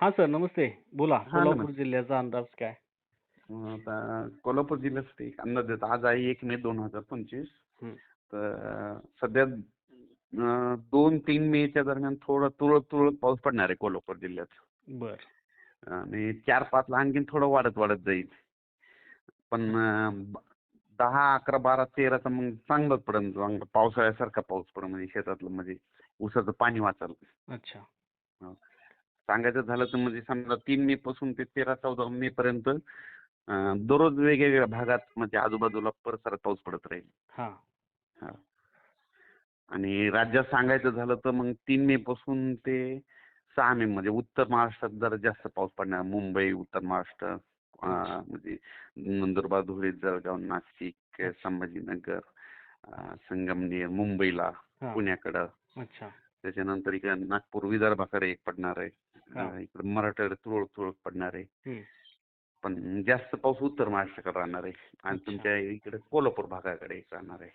हां सर नमस्ते. बोला हां, कोल्हापूर नमस्ते. जिल्ह्याचा अंदाज काय? आता कोल्हापूर जिल्ह्यासाठी एक अंदाज देतो. आज आहे एक मे दोन हजार पंचवीस. हं. तर सध्या अं, दोन तीन मेच्या दरम्यान थोडं तुरळक तुरळक पाऊस पडणार आहे कोल्हापूर जिल्ह्यात. बर. आणि चार पाचला आणखीन थोडं वाढत वाढत जाईल. पण अं, ब- दहा अकरा बारा तेराचा मग चांगलंच पडेल. चांगलं पावसाळ्यासारखा पाऊस पडेल म्हणजे शेतातलं म्हणजे ऊसाचं पाणी वाचाल. अच्छा. सांगायचं झालं तर म्हणजे समजा तीन मे पासून ते तेरा चौदा मे पर्यंत अं, दररोज वेगवेगळ्या भागात म्हणजे आजूबाजूला परिसरात पाऊस पडत राहील. हां. आणि राज्यात सांगायचं झालं तर मग तीन मे पासून ते सहा मे म्हणजे उत्तर महाराष्ट्रात जरा जास्त पाऊस पडणार. मुंबई उत्तर महाराष्ट्र म्हणजे नंदुरबार धुळे जळगाव नाशिक संभाजीनगर संगमनेर मुंबईला पुण्याकडं. अच्छा. त्याच्यानंतर इकडे नागपूर विदर्भाकडे एक पडणार आहे. इकडे मराठवाड्यात तुरळक तुरळक पडणार आहे. पण जास्त पाऊस उत्तर महाराष्ट्राकडे राहणार आहे आणि. तुमच्या इकडे कोल्हापूर भागाकडे राहणार आहे.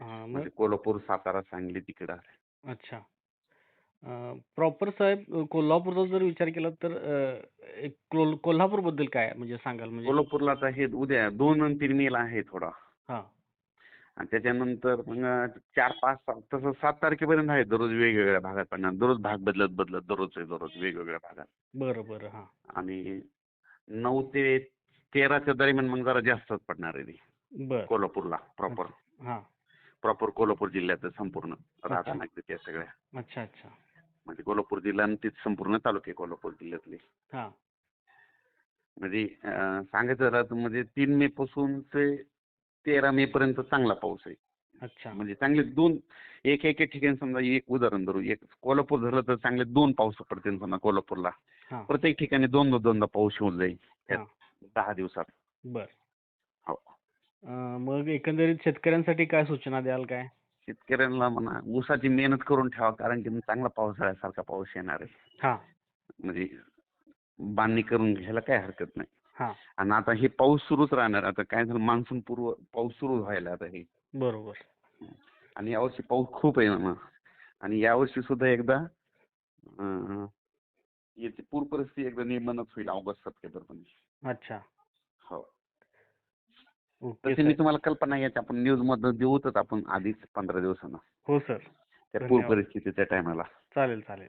म्हणजे कोल्हापूर सातारा सांगली तिकडे अच्छा. प्रॉपर साहेब कोल्हापूरचा जर विचार केला तर अ, एक कोल कोल्हापूरबद्दल काय म्हणजे सांगाल म्हणजे? कोल्हापूरला आता हे उद्या दोन आणि तीन मेला आहे थोडा. आणि त्याच्यानंतर मग चार पाच सात तसं सात तारखेपर्यंत आहे दररोज वेगवेगळ्या भागात पडणार दररोज भाग बदलत बदलत दररोज आहे दररोज वेगवेगळ्या भागात. बरं बरं हां. आणि नऊ ते तेराच्या दरम्यान मग जरा जास्तच पडणार आहे ते. कोल्हापूरला प्रॉपर हां. प्रॉपर कोल्हापूर जिल्ह्यात संपूर्ण राधानगरी त्या सगळ्या. अच्छा अच्छा. म्हणजे कोल्हापूर जिल्हा आणि ते संपूर्ण तालुके कोल्हापूर जिल्ह्यातले. म्हणजे सांगायचं म्हणजे तीन मे पासून ते तेरा मे पर्यंत चांगला पाऊस आहे. अच्छा. म्हणजे चांगले दोन एक एक ठिकाणी समजा एक उदाहरण धरू एक कोल्हापूर धरलं तर चांगले दोन पाऊस पडतील समजा कोल्हापूरला. हां. प्रत्येक ठिकाणी दोनदा दोनदा पाऊस होऊन जाईल. हां. दहा दिवसात. बरं. हो. अ, मग एकंदरीत शेतकऱ्यांसाठी काय सूचना द्याल काय? शेतकऱ्यांना म्हणा ऊसाची मेहनत करून ठेवा कारण की मग चांगला पावसाळ्यासारखा पाऊस येणार आहे. हां. म्हणजे बांधणी करून घ्यायला काय हरकत नाही. आणि आता हे पाऊस सुरूच राहणार. आता काय झालं मान्सून पूर्व पाऊस सुरू व्हायला आता हे. बरोबर. आणि यावर्षी पाऊस खूप आहे ना आणि यावर्षी सुद्धा एकदा याची पूर परिस्थिती एकदा निर्माणच होईल ऑगस्ट सप्टेंबरमध्ये. अच्छा. हो. तशी मी तुम्हाला कल्पना याची आपण न्यूज मधनं देऊतच आपण आधीच पंधरा दिवसानं. हो सर. त्या पूर. परिस्थितीच्या टायमाला चालेल चालेल.